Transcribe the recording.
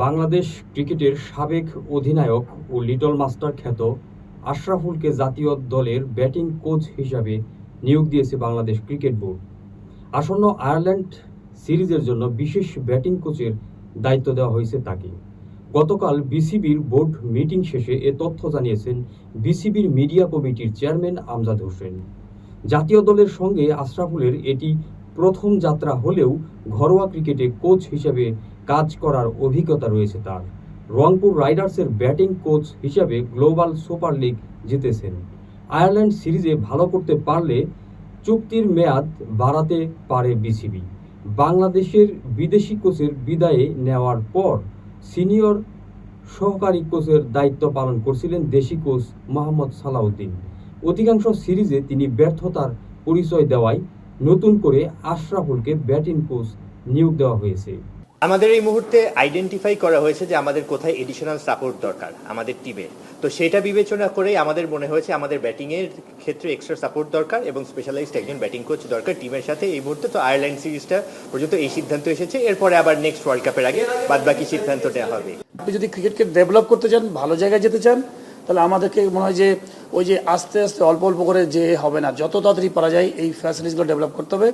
বাংলাদেশ ক্রিকেটের সাবেক অধিনায়ক ও লিটল মাস্টার খ্যাত আশরাফুলকে জাতীয় দলের ব্যাটিং কোচ হিসাবে নিয়োগ দিয়েছে বাংলাদেশ ক্রিকেট বোর্ড। আসন্ন আয়ারল্যান্ড সিরিজের জন্য বিশেষ ব্যাটিং কোচের দায়িত্ব দেওয়া হয়েছে তাকে। গতকাল বিসিবির বোর্ড মিটিং শেষে এ তথ্য জানিয়েছেন বিসিবির মিডিয়া কমিটির চেয়ারম্যান আমজাদ হোসেন। জাতীয় দলের সঙ্গে আশরাফুলের এটি প্রথম যাত্রা হলেও ঘরোয়া ক্রিকেটে কোচ হিসেবে কাজ করার অভিজ্ঞতা রয়েছে তার। রংপুর রাইডার্সের ব্যাটিং কোচ হিসাবে গ্লোবাল সুপার লিগ জিতেছেন। আয়ারল্যান্ড সিরিজে ভালো করতে পারলে চুক্তির মেয়াদ বাড়াতে পারে বিসিবি। বাংলাদেশের বিদেশি কোচের বিদায়ে নেওয়ার পর সিনিয়র সহকারী কোচের দায়িত্ব পালন করছিলেন দেশি কোচ মোহাম্মদ সালাউদ্দিন। অধিকাংশ সিরিজে তিনি ব্যর্থতার পরিচয় দেওয়ায় নতুন করে আশরাফুলকে ব্যাটিং কোচ নিয়োগ দেওয়া হয়েছে। আমাদের এই মুহূর্তে আইডেন্টিফাই করা হয়েছে যে আমাদের কোথায় এডিশনাল সাপোর্ট দরকার, আমাদের টিমে তো সেটা বিবেচনা করেই আমাদের মনে হয়েছে আমাদের ব্যাটিংয়ের ক্ষেত্রে এক্সট্রা সাপোর্ট দরকার এবং স্পেশালাইজড একজন ব্যাটিং কোচ দরকার টিমের সাথে। এই মুহূর্তে তো আয়ারল্যান্ড সিরিজটা পর্যন্ত এই সিদ্ধান্ত এসেছে। এরপরে আবার নেক্সট ওয়ার্ল্ড কাপের আগে বাদবাকি সিদ্ধান্ত নেওয়া হবে। আপনি যদি ক্রিকেটকে ডেভেলপ করতে চান, ভালো জায়গায় যেতে চান, তাহলে আমাদেরকে মনে হয় যে ওই যে আস্তে আস্তে অল্প অল্প করে যে হবে না, যত তাড়াতাড়ি পারা যায় এই ফ্যাসিলিটিসগুলো ডেভেলপ করতে হবে।